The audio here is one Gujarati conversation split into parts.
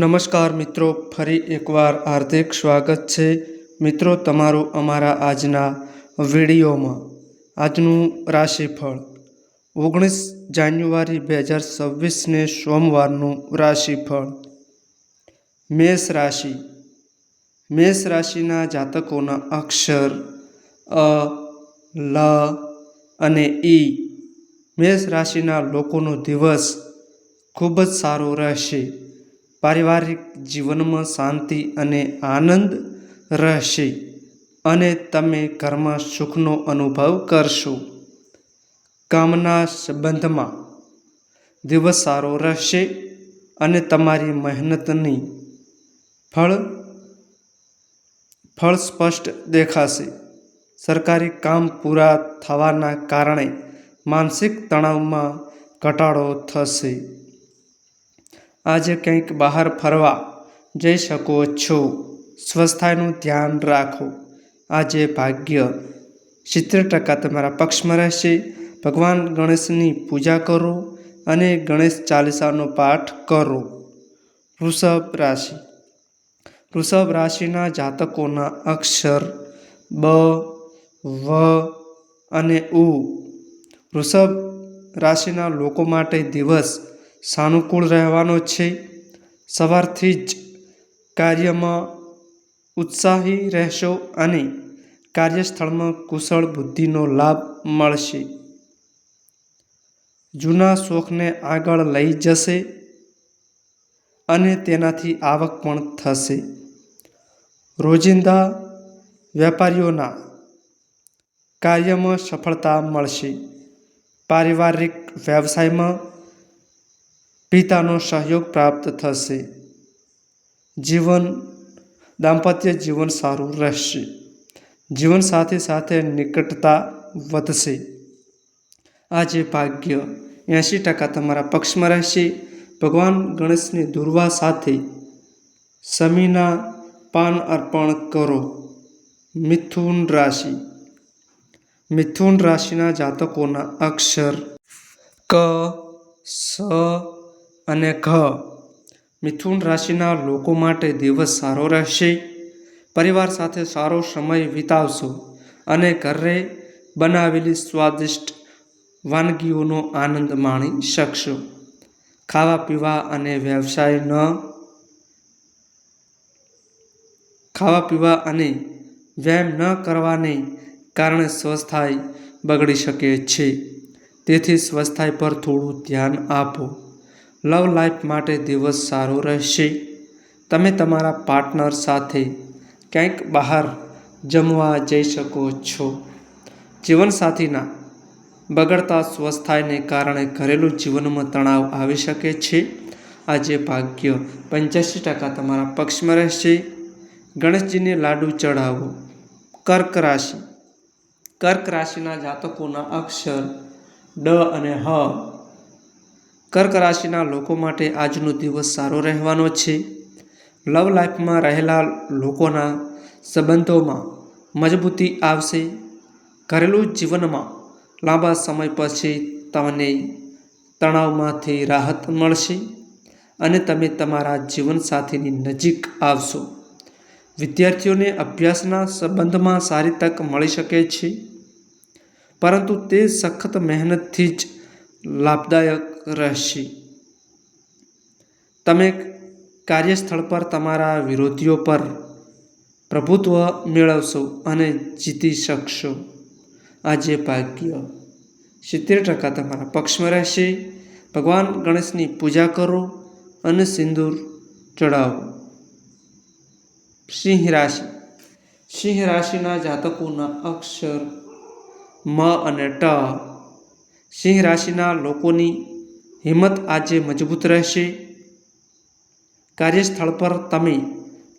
નમસ્કાર મિત્રો, ફરી એકવાર હાર્દિક સ્વાગત છે. મિત્રો, તમારું અમારા આજના વિડીયોમાં આજનું રાશિફળ. ઓગણીસ જાન્યુઆરી બે હજાર છવ્વીસને સોમવારનું રાશિફળ. મેષ રાશિ. મેષ રાશિના જાતકોના અક્ષર અ, લ અને ઈ મેષ રાશિના લોકોનો દિવસ ખૂબ જ સારો રહેશે. પારિવારિક જીવનમાં શાંતિ અને આનંદ રહેશે અને તમે ઘરમાં સુખનો અનુભવ કરશો. કામના સંબંધમાં દિવસ સારો રહેશે અને તમારી મહેનતની ફળ ફળ સ્પષ્ટ દેખાશે. સરકારી કામ પૂરા થવાના કારણે માનસિક તણાવમાં ઘટાડો થશે. આજે કંઈક બહાર ફરવા જઈ શકો છો. સ્વસ્થતાનું ધ્યાન રાખો. આજે ભાગ્ય. સિત્તેર ટકા તમારા પક્ષમાં રહેશે. ભગવાન ગણેશની પૂજા કરો અને ગણેશ ચાલીસાનો પાઠ કરો. વૃષભ રાશિ. વૃષભ રાશિના જાતકોના અક્ષર બ, વ અને ઉ. વૃષભ રાશિના લોકો માટે દિવસ સાનુકૂળ રહેવાનો છે. સવારથી જ કાર્યમાં ઉત્સાહી રહેશો અને કાર્યસ્થળમાં કુશળ બુદ્ધિનો લાભ મળશે. જૂના શોખને આગળ લઈ જશે અને તેનાથી આવક પણ થશે. રોજિંદા વેપારીઓના કાર્યમાં સફળતા મળશે. પારિવારિક વ્યવસાયમાં પિતાનો સહયોગ પ્રાપ્ત થશે. જીવન, દાંપત્ય જીવન સારું રહેશે. જીવન સાથે સાથે નિકટતા વધશે. આજે ભાગ્ય એંશી ટકા તમારા પક્ષમાં રહેશે. ભગવાન ગણેશની દુર્વા સાથે સમીના પાન અર્પણ કરો. મિથુન રાશિ. મિથુન રાશિના જાતકોના અક્ષર ક, સ અને ઘ, મિથુન રાશિના લોકો માટે દિવસ સારો રહેશે. પરિવાર સાથે સારો સમય વિતાવશો અને ઘરે બનાવેલી સ્વાદિષ્ટ વાનગીઓનો આનંદ માણી શકશો. ખાવા, પીવા અને વ્યવસાય ન ખાવા, પીવા અને વ્યાયામ ન કરવાને કારણે સ્વસ્થાય બગડી શકે છે. તેથી સ્વસ્થાય પર થોડું ધ્યાન આપો. લવ લાઈફ માટે દિવસ સારો રહેશે. તમે તમારા પાર્ટનર સાથે ક્યાંક બહાર જમવા જઈ શકો છો. જીવનસાથીના બગડતા સ્વસ્થાયને કારણે ઘરેલું જીવનમાં તણાવ આવી શકે છે. આજે ભાગ્ય પંચ્યાસી ટકા તમારા પક્ષમાં રહેશે. ગણેશજીને લાડુ ચઢાવો. કર્ક રાશિ. કર્ક રાશિના જાતકોના અક્ષર ડ અને હ કર્ક રાશિના લોકો માટે આજનો દિવસ સારો રહેવાનો છે. લવ લાઈફમાં રહેલા લોકોના સંબંધોમાં મજબૂતી આવશે. ઘરેલું જીવનમાં લાંબા સમય પછી તમને તણાવમાંથી રાહત મળશે અને તમે તમારા જીવનસાથીની નજીક આવશો. વિદ્યાર્થીઓને અભ્યાસના સંબંધમાં સારી તક મળી શકે છે. પરંતુ તે સખત મહેનતથી જ લાભદાયક રહેશે. તમે કાર્યસ્થળ પર તમારા વિરોધીઓ પર પ્રભુત્વ મેળવશો અને જીતી શકશો. આજે ભાગ્ય સિત્તેર ટકા તમારા પક્ષમાં રહેશે. ભગવાન ગણેશની પૂજા કરો અને સિંદૂર ચડાવો સિંહ રાશિ. સિંહ રાશિના જાતકોના અક્ષર મ અને ટ. સિંહ રાશિના લોકોની હિંમત આજે મજબૂત રહેશે. કાર્યસ્થળ પર તમે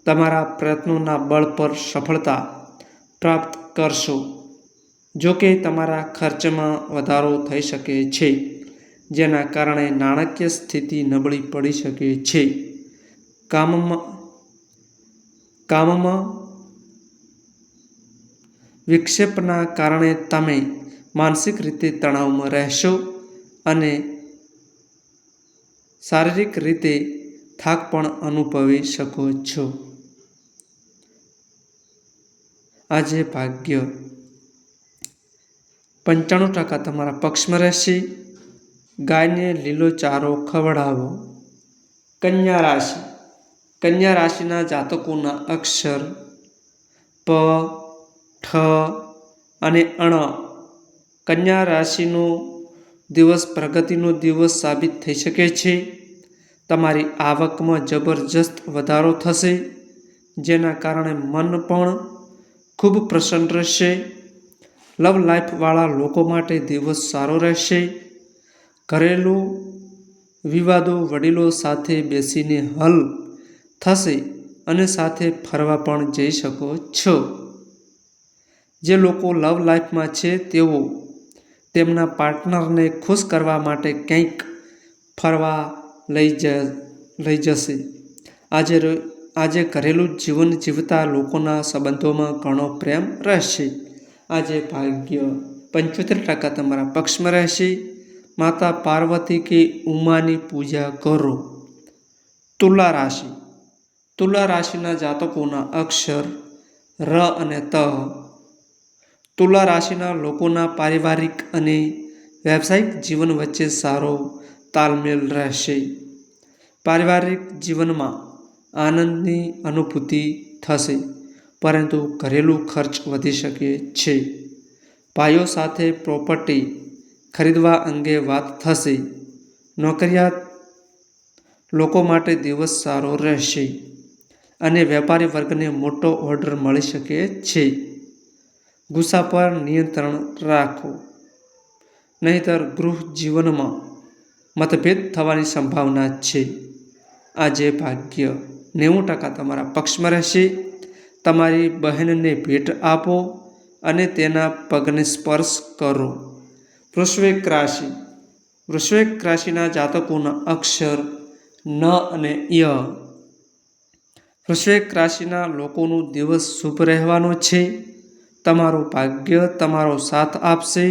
તમારા પ્રયત્નોના બળ પર સફળતા પ્રાપ્ત કરશો. જો કે તમારા ખર્ચમાં વધારો થઈ શકે છે, જેના કારણે નાણાકીય સ્થિતિ નબળી પડી શકે છે. કામમાં કામમાં વિક્ષેપના કારણે તમે માનસિક રીતે તણાવમાં રહેશો અને શારીરિક રીતે થાક પણ અનુભવી શકો છો. આજે ભાગ્ય પંચાણું ટકા તમારા પક્ષમાં રહેશે. ગાયને લીલો ચારો ખવડાવો. કન્યા રાશિ. કન્યા રાશિના જાતકોના અક્ષર પ, ઠ અને અણ. કન્યા રાશિનો દિવસ પ્રગતિનો દિવસ સાબિત થઈ શકે છે. તમારી આવકમાં જબરજસ્ત વધારો થશે, જેના કારણે મન પણ ખૂબ પ્રસન્ન રહેશે. લવ લાઈફવાળા લોકો માટે દિવસ સારો રહેશે. ઘરેલું વિવાદો વડીલો સાથે બેસીને હલ થશે અને સાથે ફરવા પણ જઈ શકો છો. જે લોકો લવ લાઈફમાં છે, તેઓ તેમના પાર્ટનરને ખુશ કરવા માટે કંઈક ફરવા લઈ જ, લઈ જશે. આજે આજે ઘરેલું જીવન જીવતા લોકોના સંબંધોમાં ઘણો પ્રેમ રહેશે. આજે ભાગ્ય પંચોતેર ટકા તમારા પક્ષમાં રહેશે. માતા પાર્વતી કે ઉમાની પૂજા કરો. તુલા રાશિ. તુલા રાશિના જાતકોના અક્ષર ર અને ત તુલા રાશિના લોકોના પારિવારિક અને વ્યવસાયિક જીવન વચ્ચે સારો તાલમેલ રહેશે. પારિવારિક જીવનમાં આનંદની અનુભૂતિ થશે, પરંતુ ઘરેલું ખર્ચ વધી શકે છે. ભાઈઓ સાથે પ્રોપર્ટી ખરીદવા અંગે વાત થશે. નોકરિયાત લોકો માટે દિવસ સારો રહેશે અને વેપારી વર્ગને મોટો ઓર્ડર મળી શકે છે. ગુસ્સા પર નિયંત્રણ રાખો નહીતર ગૃહ જીવનમાં મતભેદ થવાની સંભાવના છે. આજે ભાગ્ય નેવું ટકા તમારા પક્ષમાં રહેશે. તમારી બહેનને ભેટ આપો અને તેના પગને સ્પર્શ કરો. વૃશ્વિક રાશિ. વૃશ્વિક રાશિના જાતકોના અક્ષર ન અને ય. વૃશ્વિક રાશિના લોકોનું દિવસ શુભ રહેવાનો છે. તમારું ભાગ્ય તમારો સાથ આપશે,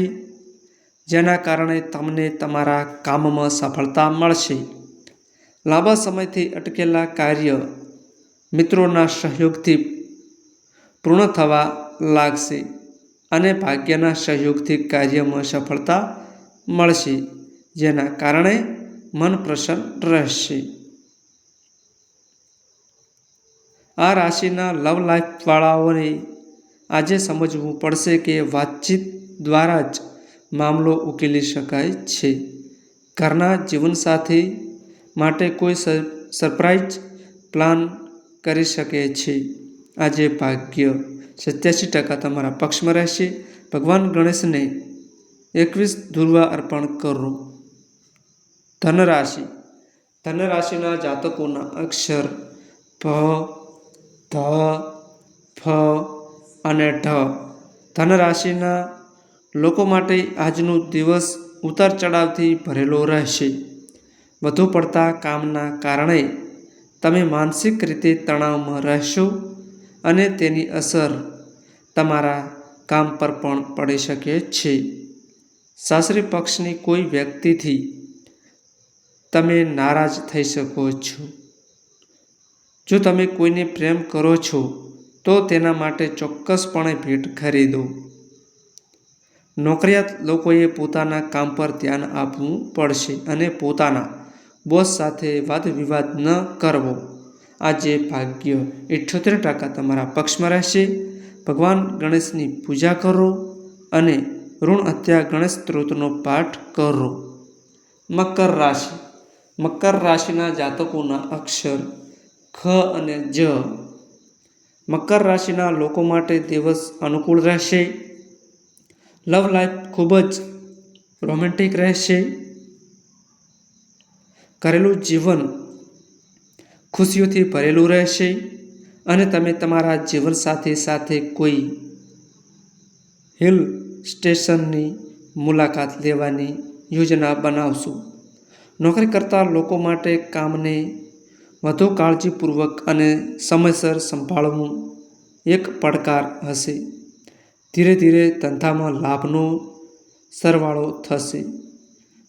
જેના કારણે તમને તમારા કામમાં સફળતા મળશે. લાંબા સમયથી અટકેલા કાર્ય મિત્રોના સહયોગથી પૂર્ણ થવા લાગશે અને ભાગ્યના સહયોગથી કાર્યમાં સફળતા મળશે, જેના કારણે મન પ્રસન્ન રહેશે. આ રાશિના લવ લાઈફવાળાઓને આજે સમજવું પડશે કે વાતચીત દ્વારા જ મામલો ઉકેલી શકાય છે. ઘરના જીવનસાથી માટે કોઈ સરપ્રાઇઝ પ્લાન કરી શકે છે. આજે ભાગ્ય સત્યાસી ટકા તમારા પક્ષમાં રહેશે. ભગવાન ગણેશને એકવીસ ધુર્વા અર્પણ કરો. ધનરાશિ. ધનરાશિના જાતકોના અક્ષર ભ ધ, ફ અને ઢ. ધનરાશિના લોકો માટે આજનો દિવસ ઉતાર ચઢાવથી ભરેલો રહેશે. વધુ પડતા કામના કારણે તમે માનસિક રીતે તણાવમાં રહેશો અને તેની અસર તમારા કામ પર પણ પડી શકે છે. સાસરી પક્ષની કોઈ વ્યક્તિથી તમે નારાજ થઈ શકો છો. જો તમે કોઈને પ્રેમ કરો છો તો તેના માટે ચોક્કસપણે ભેટ ખરીદો. નોકરિયાત લોકોએ પોતાના કામ પર ધ્યાન આપવું પડશે અને પોતાના બોસ સાથે વાદ વિવાદ ન કરવો. આજે ભાગ્ય ઇઠ્યોતેર ટકા તમારા પક્ષમાં રહેશે. ભગવાન ગણેશની પૂજા કરો અને ઋણ હત્યા ગણેશ સ્ત્રોતનો પાઠ કરો. મકર રાશિ. મકર રાશિના જાતકોના અક્ષર ખ અને જ. મકર રાશિના લોકો માટે દિવસ અનુકૂળ રહેશે. લવ લાઈફ ખૂબ જ રોમેન્ટિક રહેશે. કરેલું જીવન ખુશીઓથી ભરેલું રહેશે અને તમે તમારા જીવન સાથે સાથે કોઈ હિલ સ્ટેશનની મુલાકાત લેવાની યોજના બનાવશો. નોકરી કરતા લોકો માટે કામને વધુ કાળજીપૂર્વક અને સમયસર સંભાળવું એક પડકાર હશે. ધીરે ધીરે ધંધામાં લાભનો સરવાળો થશે.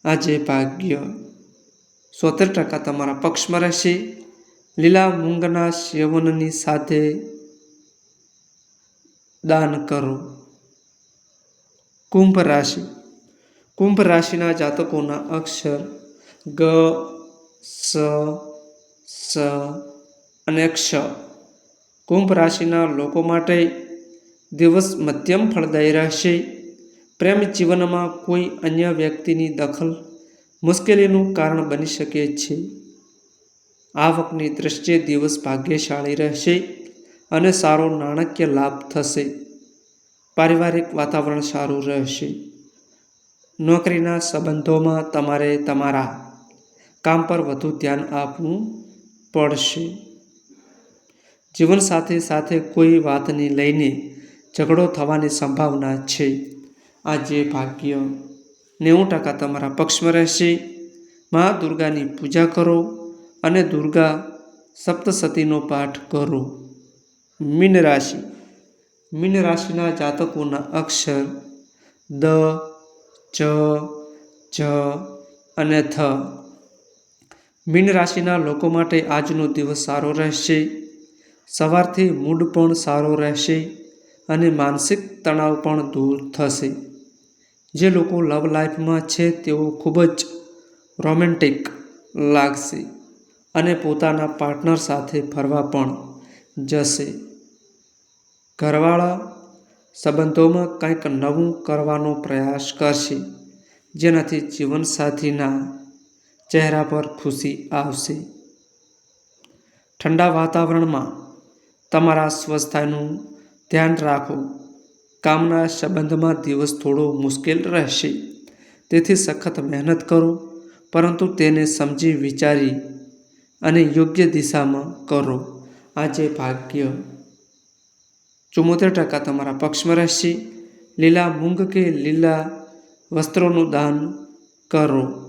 આજે ભાગ્ય સોતેર ટકા તમારા પક્ષમાં રહેશે. લીલા મૂંગના સેવનની સાથે દાન કરો. કુંભ રાશિ. કુંભ રાશિના જાતકોના અક્ષર ગ, સ સ અને ક્ષ. કુંભ રાશિના લોકો માટે દિવસ મધ્યમ ફળદાયી રહેશે. પ્રેમ જીવનમાં કોઈ અન્ય વ્યક્તિની દખલ મુશ્કેલીનું કારણ બની શકે છે. આવકની દૃષ્ટિએ દિવસ ભાગ્યશાળી રહેશે અને સારો નાણાકીય લાભ થશે. પારિવારિક વાતાવરણ સારું રહેશે. નોકરીના સંબંધોમાં તમારે તમારા કામ પર વધુ ધ્યાન આપવું પડશે. જીવન સાથે કોઈ વાતને લઈને ઝઘડો થવાની સંભાવના છે. આજે ભાગ્ય નેવું ટકા તમારા પક્ષમાં રહેશે. મા દુર્ગાની પૂજા કરો અને દુર્ગા સપ્તસતીનો પાઠ કરો. મીન રાશિ. મીન રાશિના જાતકોના અક્ષર દ, ચ, જ અને થ. મીન રાશિના લોકો માટે આજનો દિવસ સારો રહેશે. સવારથી મૂડ પણ સારો રહેશે અને માનસિક તણાવ પણ દૂર થશે. જે લોકો લવ લાઈફમાં છે તેઓ ખૂબ જ રોમેન્ટિક લાગશે અને પોતાના પાર્ટનર સાથે ફરવા પણ જશે. ઘરવાળા સંબંધોમાં કંઈક નવું કરવાનો પ્રયાસ કરશે, જેનાથી જીવનસાથીના ચહેરા પર ખુશી આવશે. ઠંડા વાતાવરણમાં તમારા સ્વસ્થતાનું ધ્યાન રાખો. કામના સંબંધમાં દિવસ થોડો મુશ્કેલ રહેશે. તેથી સખત મહેનત કરો, પરંતુ તેને સમજી વિચારી અને યોગ્ય દિશામાં કરો. આજે ભાગ્ય ચુમ્મોતેર ટકા તમારા પક્ષમાં રહેશે. લીલા મૂંગ કે લીલા વસ્ત્રોનું દાન કરો.